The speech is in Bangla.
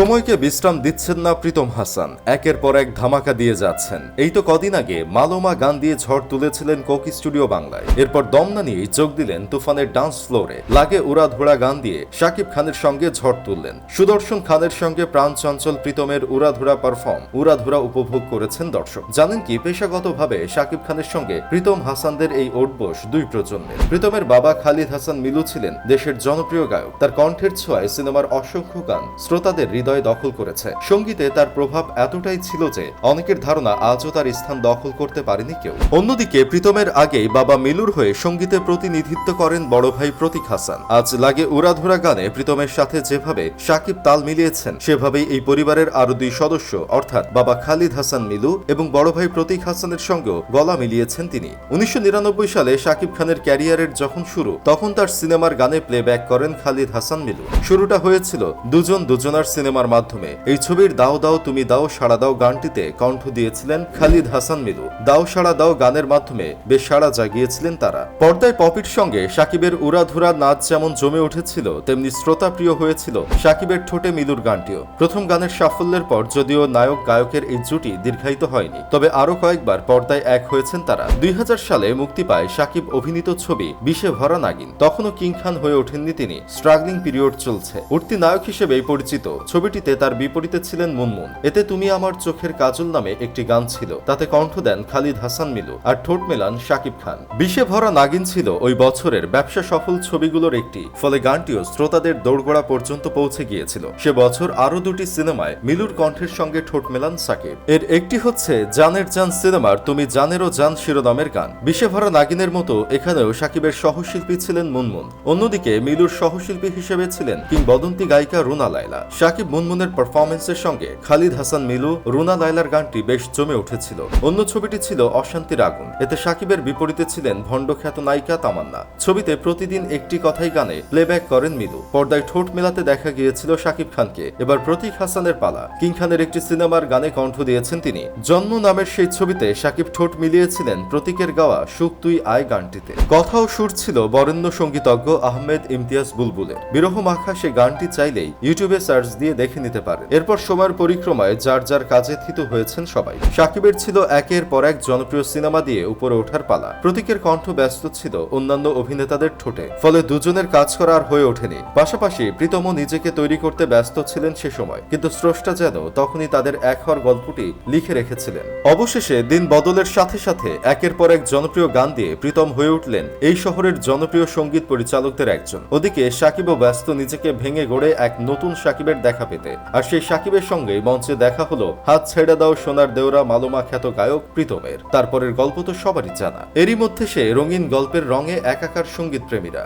সময়কে বিশ্রাম দিচ্ছেন না প্রীতম হাসান। একের পর এক ধামাকা দিয়ে যাচ্ছেন। এই তো কদিন আগে মালোমা গান দিয়ে ঝড় তুলেছিলেন কোকি স্টুডিও বাংলায়। এরপর দমনা নিয়েই যোগ দিলেন তুফানের ডান্স ফ্লোরে। লাগে উড়াধুরা গান দিয়ে শাকিব খানের সঙ্গে ঝড় তুললেন। সুদর্শন খানের সঙ্গে প্রাণ চঞ্চল প্রীতমের উড়াধুরা পারফর্ম, উড়াধুরা উপভোগ করেছেন দর্শক। জানেন কি, পেশাগতভাবে শাকিব খানের সঙ্গে প্রীতম হাসানদের এই ওটবোস দুই প্রজন্মের। প্রীতমের বাবা খালিদ হাসান মিলু ছিলেন দেশের জনপ্রিয় গায়ক। তার কণ্ঠের ছোঁয়ায় সিনেমার অসংখ্য গান শ্রোতাদের হৃদয় দখল করেছে। সঙ্গীতে তার প্রভাব এতটাই ছিল যে অনেকের ধারণা আজও তার স্থান দখল করতে পারেনি কেউ। অন্যদিকে প্রীতমের আগেই বাবা মিলুর হয়ে সঙ্গীতে প্রতিনিধিত্ব করেন বড় ভাই প্রতীক হাসান। আজ লাগে উড়াধুরা গানে প্রীতমের সাথে যেভাবে সাকিব তাল মিলিয়েছেন, সেভাবেই এই পরিবারের আরও দুই সদস্য, অর্থাৎ বাবা খালিদ হাসান মিলু এবং বড় ভাই প্রতীক হাসানের সঙ্গেও গলা মিলিয়েছেন তিনি। উনিশশো নিরানব্বই সালে শাকিব খানের ক্যারিয়ারের যখন শুরু, তখন তার সিনেমার গানে প্লেব্যাক করেন খালিদ হাসান মিলু। শুরুটা হয়েছিল দুজন দুজনার সিনেমার মাধ্যমে। এই ছবির দাও দাও তুমি দাও সাড়া দাও গানটিতে কণ্ঠ দিয়েছিলেন খালিদ হাসান মিলু। দাও সাড়া দাও গানের মাধ্যমে বেশ সাড়া জাগিয়েছিলেন তারা। পর্দায় পপির সঙ্গে সাকিবের উড়াধুরা নাচ যেমন জমে উঠেছিল, তেমনি শ্রোতা প্রিয় হয়েছিল সাকিবের ঠোঁটে মিলুর গানটিও। প্রথম গানের সাফল্যের পর যদিও নায়ক গায়কের এই জুটি দীর্ঘায়িত হয়নি, তবে আরও কয়েকবার পর্দায় এক হয়েছেন তারা। দুই হাজার সালে মুক্তি পায় সাকিব অভিনীত ছবি বিষে ভরা নাগিন। তখনও কিং খান হয়ে ওঠেননি তিনি। স্ট্রাগলিং পিরিয়ড চলছে। উঠতি নায়ক হিসেবেই পরিচিত। ছবিটিতে তার বিপরীতে ছিলেন মুনমুন। এতে তুমি আমার চোখের কাজল নামে একটি গান ছিল। তাতে কণ্ঠ দেন খালিদ হাসান মিলু আর ঠোঁট মেলান শাকিব খান। বিষে ভরা নাগিন ছিল ওই বছরের ব্যবসা সফল ছবিগুলোর একটি, ফলে গানটিও শ্রোতাদের দৌড়গোড়া পর্যন্ত পৌঁছে গিয়েছিল। সে বছর আরও দুটি সিনেমায় মিলুর কণ্ঠের সঙ্গে ঠোঁট মেলান সাকিব। এর একটি হচ্ছে জানের জান সিনেমার তুমি জানেরও জান শিরোনামের গান। বিষে ভরা নাগিনের মতো এখানেও সাকিবের সহশিল্পী ছিলেন মুনমুন। অন্যদিকে মিলুর সহশিল্পী হিসেবে ছিলেন কিংবদন্তি গায়িকা রুনা লাইলা সাকিব মুনমুনের পারফরমেন্সের সঙ্গে খালিদ হাসান মিলু, রুনা লাইলার গানটি বেশ জমে উঠেছিল। অন্য ছবিটি ছিল অশান্তির আগুন। এতে সাকিবের বিপরীতে ছিলেন ভণ্ডখ্যাত নায়িকা তামান্না। ছবিতে প্রতিদিন একটি কথাই গানে প্লেব্যাক করেন মিলু। পর্দায় ঠোঁট মেলাতে দেখা গিয়েছিল সাকিব খানকে। এবার প্রতীক হাসানের পালা। কিং খানের একটি সিনেমার গানে কণ্ঠ দিয়েছেন তিনি। জন্ম নামের সেই ছবিতে সাকিব ঠোঁট মিলিয়েছিলেন প্রতীকের গাওয়া সুখ তুই আয় গানটিতে। কথা ও সুর ছিল বরেণ্য সঙ্গীতজ্ঞ আহমেদ ইমতিয়াজ বুলবুলের। বিরহ মাখা সে গানটি চাইলেই ইউটিউবে সার্চ দিয়ে দেখে নিতে পারেন। এরপর সময়ের পরিক্রমায় যার যার কাজে থিত হয়েছেন সবাই। সাকিবের ছিল একের পর এক জনপ্রিয় সিনেমা দিয়ে উপরে ওঠার পালা। প্রতীকের কণ্ঠ ব্যস্ত ছিল অন্যান্য অভিনেতাদের ঠোঁটে। ফলে দুজনের কাজ করা আর হয়ে ওঠেনি। পাশাপাশি প্রীতম নিজেকে তৈরি করতে ব্যস্ত ছিলেন সে সময়। কিন্তু স্রষ্টা যেন তখনই তাদের এক হওয়ার গল্পটি লিখে রেখেছিলেন। অবশেষে দিন বদলের সাথে সাথে একের পর এক জনপ্রিয় গান দিয়ে প্রীতম হয়ে উঠলেন এই শহরের জনপ্রিয় সংগীত পরিচালকদের একজন। ওদিকে সাকিবও ব্যস্ত নিজেকে ভেঙে গড়ে এক নতুন সাকিবের দেখা পেতে। আর সেই সাকিবের সঙ্গে মঞ্চে দেখা হলো, হাত ছেড়ে দাও সোনার দেওরা মালোমা খ্যাত গায়ক প্রীতমের। তারপরের গল্প তো সবারই জানা। এরই মধ্যে সে রঙিন গল্পের রঙে একাকার সংগীত প্রেমীরা